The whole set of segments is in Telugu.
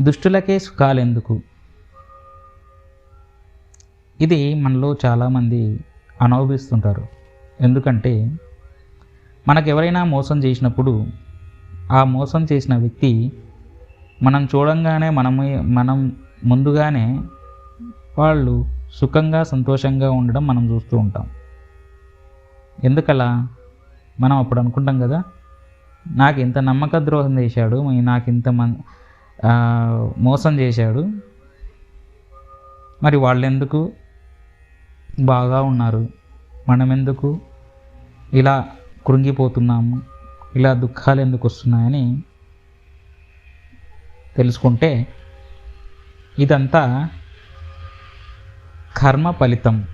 దుష్టులకే సుఖాలెందుకు? ఇది మనలో చాలామంది అనుభవిస్తుంటారు. ఎందుకంటే మనకు ఎవరైనా మోసం చేసినప్పుడు ఆ మోసం చేసిన వ్యక్తి మనం చూడంగానే మనము మనం ముందుగానే వాళ్ళు సుఖంగా సంతోషంగా ఉండడం మనం చూస్తూ ఉంటాం. ఎందుకలా? మనం అప్పుడు అనుకుంటాం కదా నాకు ఇంత నమ్మక ద్రోహం చేశాడు నాకు ఇంత మన్ మోసం చేశాడు. మరి వాళ్ళెందుకు బాగా ఉన్నారు? మనమెందుకు ఇలా కృంగిపోతున్నాము? ఇలా దుఃఖాలు ఎందుకు వస్తున్నాయని తెలుసుకుంటే ఇదంతా కర్మ ఫలితం.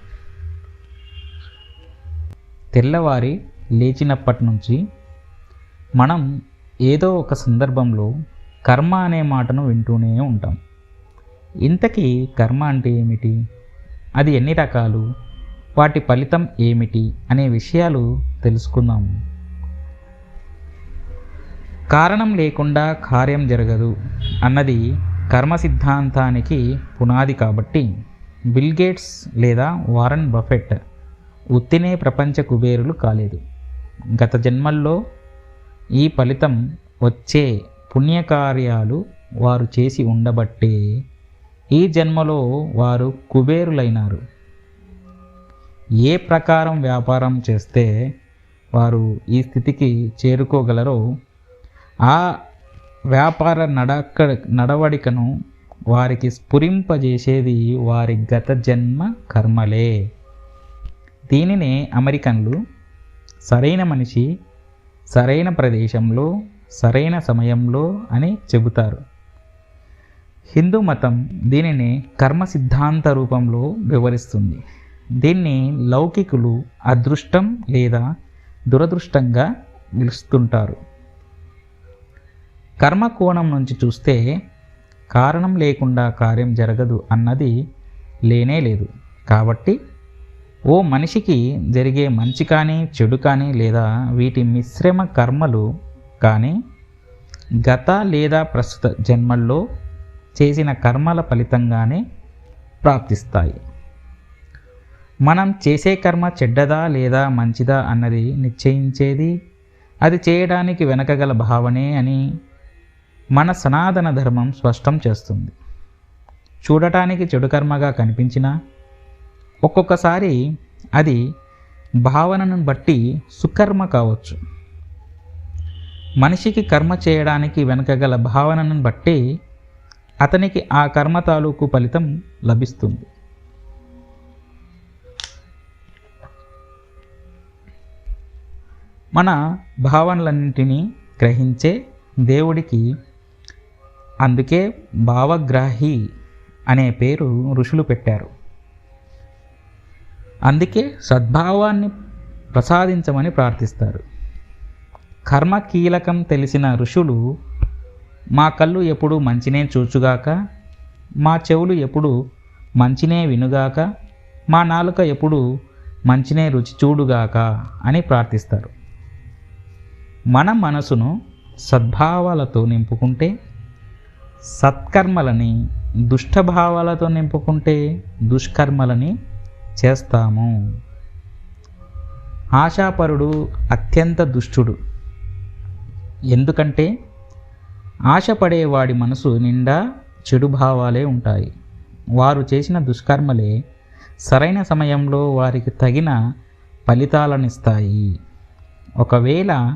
తెల్లవారి లేచినప్పటి నుంచి మనం ఏదో ఒక సందర్భంలో కర్మ అనే మాటను వింటూనే ఉంటాం. ఇంతకీ కర్మ అంటే ఏమిటి? అది ఎన్ని రకాలు? వాటి ఫలితం ఏమిటి? అనే విషయాలు తెలుసుకుందాము కారణం లేకుండా కార్యం జరగదు అన్నది కర్మ సిద్ధాంతానికి పునాది కాబట్టి. బిల్ గేట్స్ లేదా వారన్ బఫెట్ ఉత్తినే ప్రపంచ కుబేరులు కాలేదు. గత జన్మల్లో ఈ ఫలితం వచ్చే పుణ్యకార్యాలు వారు చేసి ఉండబట్టే ఈ జన్మలో వారు కుబేరులైనారు. ఏ ప్రకారం వ్యాపారం చేస్తే వారు ఈ స్థితికి చేరుకోగలరో ఆ వ్యాపార నడక నడవడికను వారికి స్ఫురింపజేసేది వారి గత జన్మ కర్మలే. దీనినే అమెరికన్లు సరైన మనిషి సరైన ప్రదేశంలో సరైన సమయంలో అని చెబుతారు. హిందూ మతం దీనిని కర్మ సిద్ధాంత రూపంలో వివరిస్తుంది. దీన్ని లౌకికులు అదృష్టం లేదా దురదృష్టంగా పిలుస్తుంటారు కర్మ కోణం నుంచి చూస్తే కారణం లేకుండా కార్యం జరగదు అన్నది లేనే లేదు. కాబట్టి ఓ మనిషికి జరిగే మంచి కానీ చెడు కానీ లేదా వీటి మిశ్రమ కర్మలు కానీ గత లేదా ప్రస్తుత జన్మల్లో చేసిన కర్మల ఫలితంగానే ప్రాప్తిస్తాయి. మనం చేసే కర్మ చెడ్డదా లేదా మంచిదా అన్నది నిశ్చయించేది అది చేయడానికి వెనకగల భావనే అని మన సనాతన ధర్మం స్పష్టం చేస్తుంది. చూడటానికి చెడు కర్మగా కనిపించినా ఒక్కొక్కసారి అది భావనను బట్టి సుకర్మ కావచ్చు. మనిషికి కర్మ చేయడానికి వెనకగల భావనను బట్టి అతనికి ఆ కర్మ తాలూకు ఫలితం లభిస్తుంది. మన భావనలన్నింటినీ గ్రహించే దేవుడికి అందుకే భావగ్రాహి అనే పేరు ఋషులు పెట్టారు. అందుకే సద్భావాన్ని ప్రసాదించమని ప్రార్థిస్తారు. కర్మ కీలకం తెలిసిన ఋషులు మా కళ్ళు ఎప్పుడు మంచినే చూచుగాక మా చెవులు ఎప్పుడు మంచినే వినుగాక మా నాలుక ఎప్పుడు మంచినే రుచి చూడుగాక అని ప్రార్థిస్తారు. మన మనసును సద్భావాలతో నింపుకుంటే సత్కర్మలని దుష్టభావాలతో నింపుకుంటే దుష్కర్మలని చేస్తాము. ఆశాపరుడు అత్యంత దుష్టుడు. ఎందుకంటే ఆశపడేవాడి మనసు నిండా చెడు భావాలే ఉంటాయి. వారు చేసిన దుష్కర్మలే సరైన సమయంలో వారికి తగిన ఫలితాలనిస్తాయి. ఒకవేళ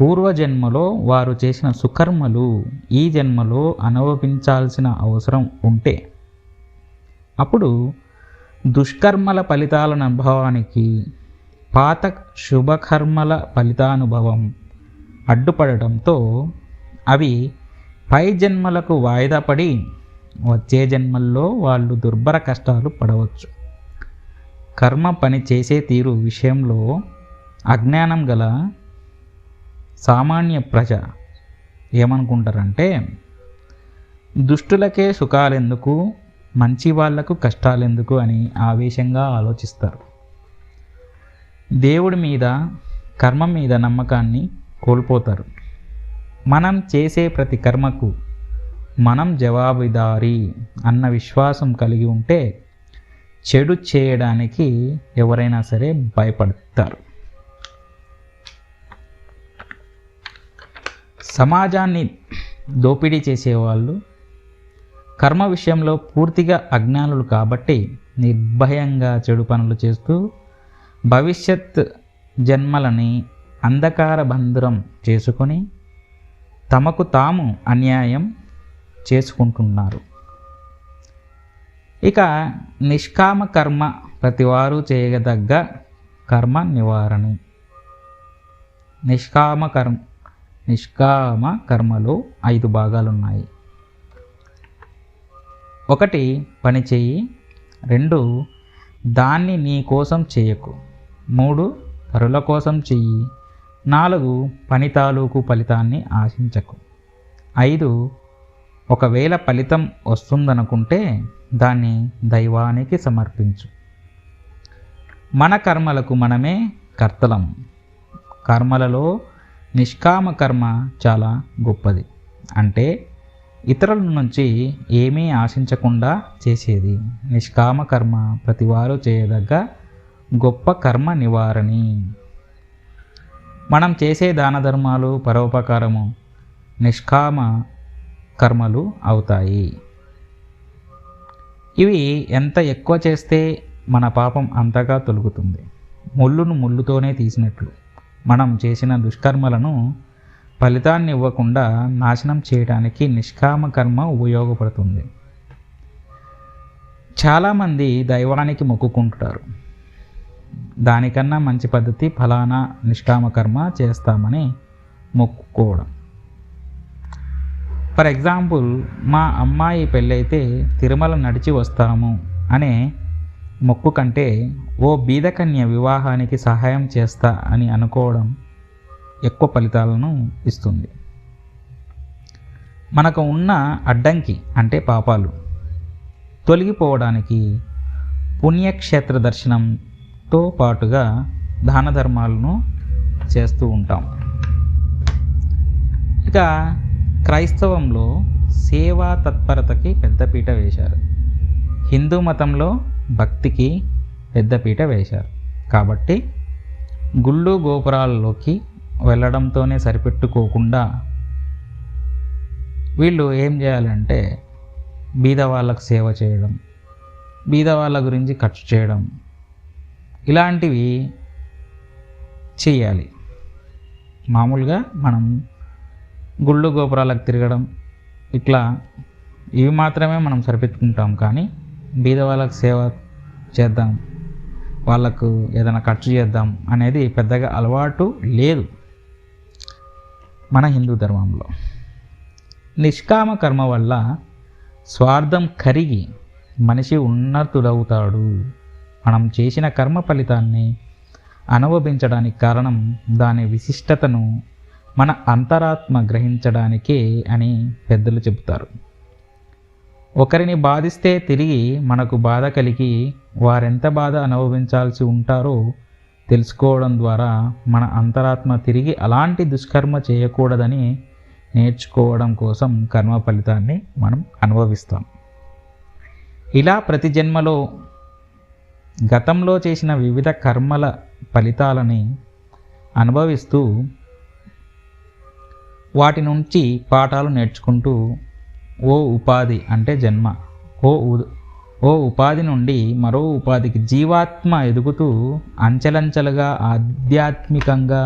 పూర్వజన్మలో వారు చేసిన సుకర్మలు ఈ జన్మలో అనుభవించాల్సిన అవసరం ఉంటే అప్పుడు దుష్కర్మల ఫలితాల అనుభవానికి పాత శుభకర్మల ఫలితానుభవం అడ్డుపడటంతో అవి పై జన్మలకు వాయిదా పడి వచ్చే జన్మల్లో వాళ్ళు దుర్భర కష్టాలు పడవచ్చు. కర్మ పని చేసే తీరు విషయంలో అజ్ఞానం గల సామాన్య ప్రజ ఏమనుకుంటారంటే దుష్టులకే సుఖాలెందుకు మంచి వాళ్ళకు కష్టాలెందుకు అని ఆవేశంగా ఆలోచిస్తారు. దేవుడి మీద కర్మ మీద నమ్మకాన్ని కోల్పోతారు. మనం చేసే ప్రతి కర్మకు మనం జవాబుదారి అన్న విశ్వాసం కలిగి ఉంటే చెడు చేయడానికి ఎవరైనా సరే భయపడతారు. సమాజాన్ని దోపిడీ చేసేవాళ్ళు కర్మ విషయంలో పూర్తిగా అజ్ఞానులు కాబట్టి నిర్భయంగా చెడు పనులు చేస్తూ భవిష్యత్ జన్మలని అంధకార బంధురం చేసుకొని తమకు తాము అన్యాయం చేసుకుంటున్నారు. ఇక నిష్కామ కర్మ ప్రతివారు చేయదగ్గ కర్మ నివారణ. నిష్కామ కర్మ నిష్కామ కర్మలో ఐదు భాగాలు ఉన్నాయి ఒకటి పని చేయి రెండు దాన్ని నీ కోసం చేయకు మూడు పరుల కోసం చెయ్యి. నాలుగు పని తాలూకు ఫలితాన్ని ఆశించకు. ఐదు ఒకవేళ ఫలితం వస్తుందనుకుంటే దాన్ని దైవానికి సమర్పించు. మన కర్మలకు మనమే కర్తలం. కర్మలలో నిష్కామ కర్మ చాలా గొప్పది. అంటే ఇతరుల నుంచి ఏమీ ఆశించకుండా చేసేది. నిష్కామ కర్మ ప్రతివారు చేయదగ్గ గొప్ప కర్మ నివారణి. మనం చేసే దాన ధర్మాలు పరోపకారము నిష్కామ కర్మలు అవుతాయి. ఇవి ఎంత ఎక్కువ చేస్తే మన పాపం అంతగా తొలుగుతుంది. ముళ్ళును ముళ్ళుతోనే తీసినట్లు. మనం చేసిన దుష్కర్మలను ఫలితాన్ని ఇవ్వకుండా నాశనం చేయడానికి నిష్కామ కర్మ ఉపయోగపడుతుంది. చాలామంది దైవానికి మొక్కుకుంటారు దానికన్నా మంచి పద్ధతి ఫలానా నిష్కామకర్మ చేస్తామని మొక్కుకోవడం. ఫర్ ఎగ్జాంపుల్ మా అమ్మాయి పెళ్ళైతే తిరుమల నడిచి వస్తాము అనే మొక్కు కంటే ఓ బీదకన్య వివాహానికి సహాయం చేస్తా అని అనుకోవడం ఎక్కువ ఫలితాలను ఇస్తుంది. మనకు ఉన్న అడ్డంకి అంటే పాపాలు. తొలగిపోవడానికి పుణ్యక్షేత్ర దర్శనం తో పాటుగా దాన ధర్మాలను చేస్తూ ఉంటాం. ఇక క్రైస్తవంలో సేవా తత్పరతకి పెద్దపీట వేశారు. హిందూ మతంలో భక్తికి పెద్దపీట వేశారు. కాబట్టి గుళ్ళు గోపురాల్లోకి వెళ్ళడంతోనే సరిపెట్టుకోకుండా వీళ్ళు ఏం చేయాలంటే బీద వాళ్ళకు సేవ చేయడం బీద వాళ్ళ గురించి ఖర్చు చేయడం ఇలాంటివి చేయాలి. మామూలుగా మనం గుళ్ళు గోపురాలకు తిరగడం ఇట్లా ఇవి మాత్రమే మనం సరిపెట్టుకుంటాం కానీ బీద వాళ్ళకు సేవ చేద్దాం వాళ్ళకు ఏదైనా ఖర్చు చేద్దాం అనేది పెద్దగా అలవాటు లేదు మన హిందూ ధర్మంలో. నిష్కామ కర్మ వల్ల స్వార్థం కరిగి మనిషి ఉన్నతుడవుతాడు. మనం చేసిన కర్మ ఫలితాన్ని అనుభవించడానికి కారణం దాని విశిష్టతను మన అంతరాత్మ గ్రహించడానికే అని పెద్దలు చెబుతారు. ఒకరిని బాధిస్తే తిరిగి మనకు బాధ కలిగి వారెంత బాధ అనుభవించాల్సి ఉంటారో తెలుసుకోవడం ద్వారా మన అంతరాత్మ తిరిగి అలాంటి దుష్కర్మ చేయకూడదని నేర్చుకోవడం కోసం కర్మ ఫలితాన్ని మనం అనుభవిస్తాం. ఇలా ప్రతి జన్మలో గతంలో చేసిన వివిధ కర్మల ఫలితాలని అనుభవిస్తూ వాటి నుంచి పాఠాలు నేర్చుకుంటూ ఓ ఉపాధి అంటే జన్మ. ఓ ఓ ఉపాధి నుండి మరో ఉపాధికి జీవాత్మ ఎదుగుతూ అంచెలంచెలుగా ఆధ్యాత్మికంగా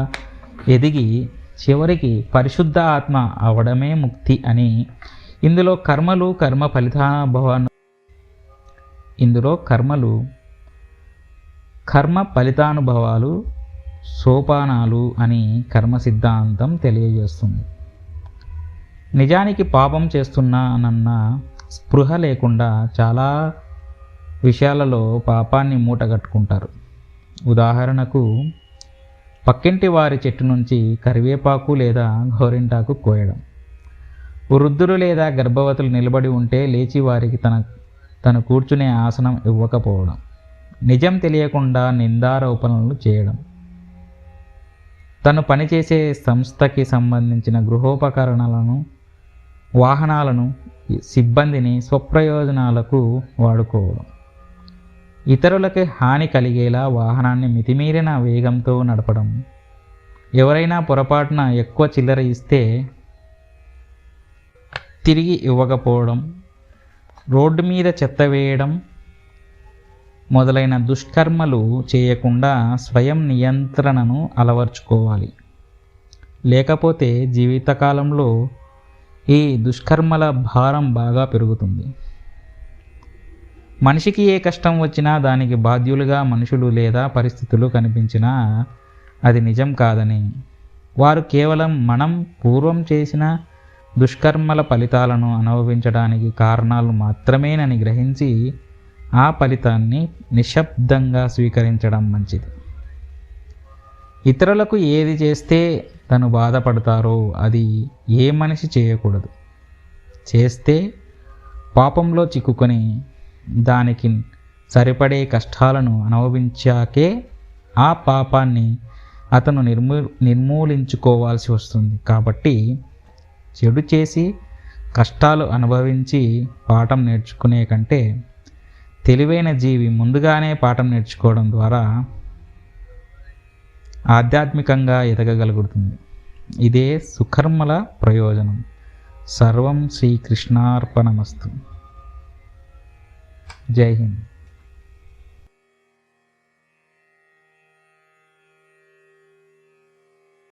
ఎదిగి చివరికి పరిశుద్ధ ఆత్మ అవడమే ముక్తి అని ఇందులో కర్మలు కర్మ ఫలితానుభవాన్ని ఇందులో కర్మలు కర్మ ఫలితానుభవాలు సోపానాలు అని కర్మ సిద్ధాంతం తెలియజేస్తుంది. నిజానికి పాపం చేస్తున్నానన్న స్పృహ లేకుండా చాలా విషయాలలో పాపాన్ని మూటగట్టుకుంటారు ఉదాహరణకు పక్కింటి వారి చెట్టు నుంచి కరివేపాకు లేదా గోరింటాకు కోయడం. వృద్ధులు లేదా గర్భవతులు నిలబడి ఉంటే లేచి వారికి తన తను కూర్చునే ఆసనం ఇవ్వకపోవడం. నిజం తెలియకుండా నిందారోపణలు చేయడం. తను పనిచేసే సంస్థకి సంబంధించిన గృహోపకరణాలను వాహనాలను సిబ్బందిని స్వప్రయోజనాలకు వాడుకోవడం. ఇతరులకి హాని కలిగేలా వాహనాన్ని మితిమీరిన వేగంతో నడపడం. ఎవరైనా పొరపాటున ఎక్కువ చిల్లర ఇస్తే తిరిగి ఇవ్వకపోవడం. రోడ్డు మీద చెత్త వేయడం. మొదలైన దుష్కర్మలు చేయకుండా స్వయం నియంత్రణను అలవర్చుకోవాలి. లేకపోతే జీవితకాలంలో ఈ దుష్కర్మల భారం బాగా పెరుగుతుంది. మనిషికి ఏ కష్టం వచ్చినా దానికి బాధ్యులుగా మనుషులు లేదా పరిస్థితులు కనిపించినా అది నిజం కాదని. వారు కేవలం మనం పూర్వం చేసిన దుష్కర్మల ఫలితాలను అనుభవించడానికి కారణాలు మాత్రమేనని గ్రహించి ఆ ఫలితాన్ని నిశ్శబ్దంగా స్వీకరించడం మంచిది. ఇతరులకు ఏది చేస్తే తను బాధపడతారో అది ఏ మనిషి చేయకూడదు. చేస్తే పాపంలో చిక్కుకొని దానికి సరిపడే కష్టాలను అనుభవించాకే ఆ పాపాన్ని అతను నిర్మూ నిర్మూలించుకోవాల్సి వస్తుంది. కాబట్టి చెడు చేసి కష్టాలు అనుభవించి పాఠం నేర్చుకునే కంటే తెలివైన జీవి ముందుగానే పాఠం నేర్చుకోవడం ద్వారా ఆధ్యాత్మికంగా ఎదగగలుగుతుంది. ఇదే సుకర్మల ప్రయోజనం. సర్వం శ్రీకృష్ణార్పణమస్తు. జై హింద్.